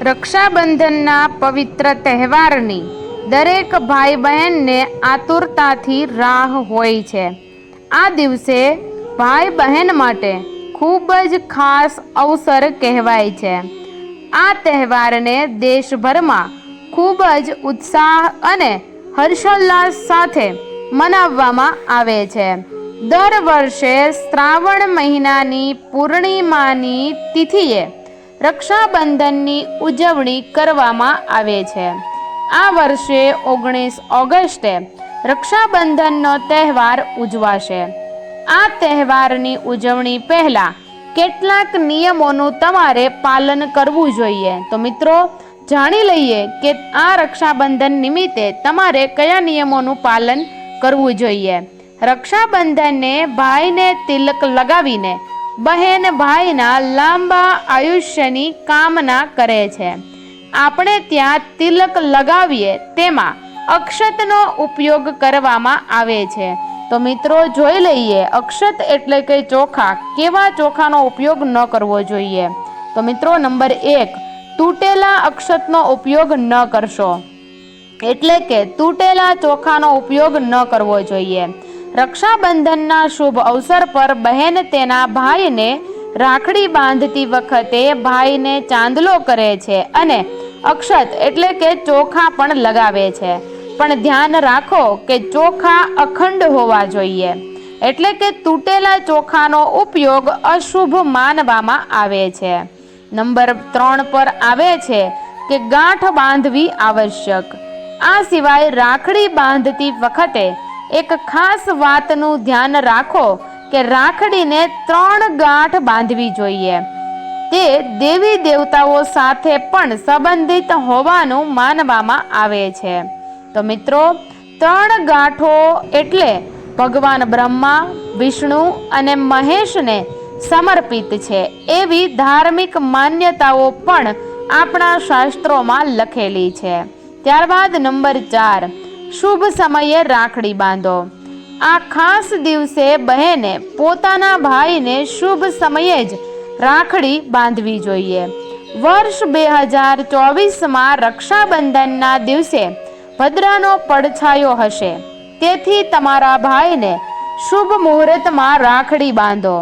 રક્ષાબંધનના પવિત્ર તહેવારની દરેક ભાઈ બહેનને આતુરતાથી રાહ હોય છે. આ દિવસે ભાઈ બહેન માટે ખૂબ જ ખાસ અવસર કહેવાય છે. આ તહેવારને દેશભરમાં ખૂબ જ ઉત્સાહ અને હર્ષોલ્લાસ સાથે મનાવવામાં આવે છે. દર વર્ષે શ્રાવણ મહિનાની પૂર્ણિમાની તિથિએ રક્ષાબંધનની ઉજવણી કરવામાં આવે છે. આ વર્ષે ઓગણીસ ઓગસ્ટે રક્ષાબંધનનો તહેવાર ઉજવાશે. આ તહેવારની ઉજવણી પહેલાં કેટલાક નિયમોનું તમારે પાલન કરવું જોઈએ. તો મિત્રો, જાણી લઈએ કે આ રક્ષાબંધન નિમિત્તે તમારે કયા નિયમોનું પાલન કરવું જોઈએ. રક્ષાબંધનને ભાઈને તિલક લગાવીને બહેન ભાઈના લાંબા આયુષ્યની કામના કરે છે. આપણે ત્યાં તિલક લગાવીએ તેમાં અક્ષતનો ઉપયોગ કરવામાં આવે છે. તો મિત્રો જોઈ લઈએ, અક્ષત એટલે કે ચોખા. કેવા ચોખાનો ઉપયોગ ન કરવો જોઈએ? તો મિત્રો નંબર એક, તૂટેલા અક્ષતનો ઉપયોગ ન કરશો. એટલે કે તૂટેલા ચોખાનો ઉપયોગ ન કરવો જોઈએ. રક્ષાબંધનના શુભ અવસર પર બહેન તેના ભાઈને રાખડી બાંધતી વખતે ભાઈને ચાંદલો કરે છે અને અક્ષત એટલે કે ચોખા પણ લગાવે છે. પણ ધ્યાન રાખો કે ચોખા અખંડ હોવા જોઈએ. એટલે કે તૂટેલા ચોખાનો ઉપયોગ અશુભ માનવામાં આવે છે. નંબર ત્રણ પર આવે છે કે ગાંઠ બાંધવી આવશ્યક. આ સિવાય રાખડી બાંધતી વખતે એક ખાસ વાતનું ધ્યાન રાખો કે રાખડીને ત્રણ ગાંઠ બાંધવી જોઈએ. તે દેવી દેવતાઓ સાથે પણ સંબંધિત હોવાનું માનવામાં આવે છે. તો મિત્રો, ત્રણ ગાંઠો એટલે ભગવાન બ્રહ્મા, વિષ્ણુ અને મહેશને સમર્પિત છે. એવી ધાર્મિક માન્યતાઓ પણ આપણા શાસ્ત્રોમાં લખેલી છે. ત્યારબાદ નંબર ચાર શુભ સમયે રાખડી બાંધો. આ ખાસ દિવસે બહેને પોતાના ભાઈને શુભ સમયે જ રાખડી બાંધવી જોઈએ. વર્ષ બે હજાર ચોવીસમાં રક્ષાબંધનના દિવસે ભદ્રાનો પડછાયો હશે. તેથી તમારા ભાઈને શુભ મુહૂર્તમાં રાખડી બાંધો.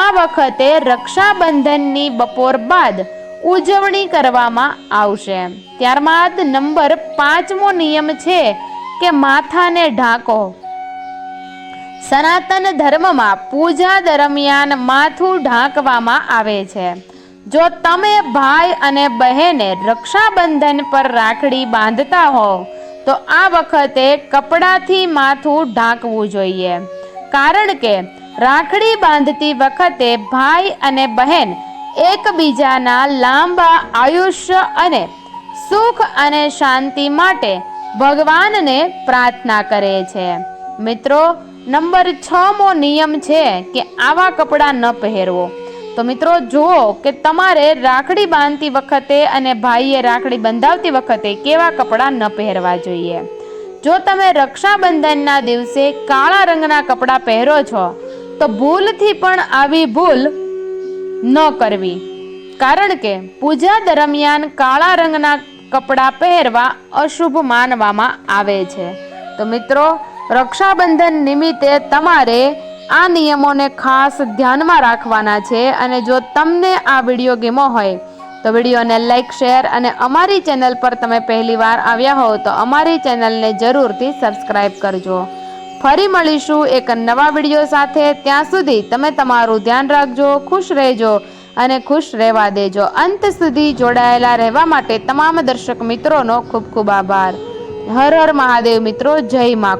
આ વખતે રક્ષાબંધનની બપોર બાદ ઉજવણી કરવામાં આવશે. ત્યારબાદ નંબર પાંચમો નિયમ છે કે માથાને ઢાંકો. સનાતન ધર્મમાં પૂજા દરમિયાન માથું ઢાંકવામાં આવે છે. જો તમે ભાઈ અને બહેને રક્ષાબંધન પર રાખડી બાંધતા હો તો આ વખતે કપડાથી માથું ઢાંકવું જોઈએ. કારણ કે રાખડી બાંધતી વખતે ભાઈ અને બહેન એકબીજાના લાંબા આયુષ્ય અને સુખ અને શાંતિ માટે ભગવાનને પ્રાર્થના કરે છે. મિત્રો, નંબર છમો નિયમ છે કે આવા કપડાં ન પહેરવો. તો મિત્રો, જુઓ કે તમારે રાખડી બાંધતી વખતે અને ભાઈએ રાખડી બંધાવતી વખતે કેવા કપડાં ન પહેરવા જોઈએ. જો તમે રક્ષાબંધનના દિવસે કાળા રંગના કપડાં પહેરો છો, તો ભૂલથી પણ આવી ભૂલ ન કરવી. કારણ કે પૂજા દરમિયાન કાળા રંગના કપડાં પહેરવા અશુભ માનવામાં આવે છે. તો મિત્રો, રક્ષાબંધન નિમિત્તે તમારે આ નિયમોને ખાસ ધ્યાનમાં રાખવાના છે અને જો તમને આ વીડિયો ગેમો હોય, તો વિડીયોને લાઈક, શેર અને અમારી ચેનલ પર તમે પહેલીવાર આવ્યા હો તો અમારી ચેનલને જરૂરથી સબસ્ક્રાઈબ કરજો. ફરી મળીશું એક નવા વીડિયો સાથે. ત્યાં સુધી તમે તમારું ધ્યાન રાખજો, ખુશ રહેજો. અને ખુશ રહેવા દેજો. અંત સુધી જોડાયેલા રહેવા માટે તમામ દર્શક મિત્રોનો ખૂબ ખૂબ આભાર. હર હર મહાદેવ મિત્રો, જય મા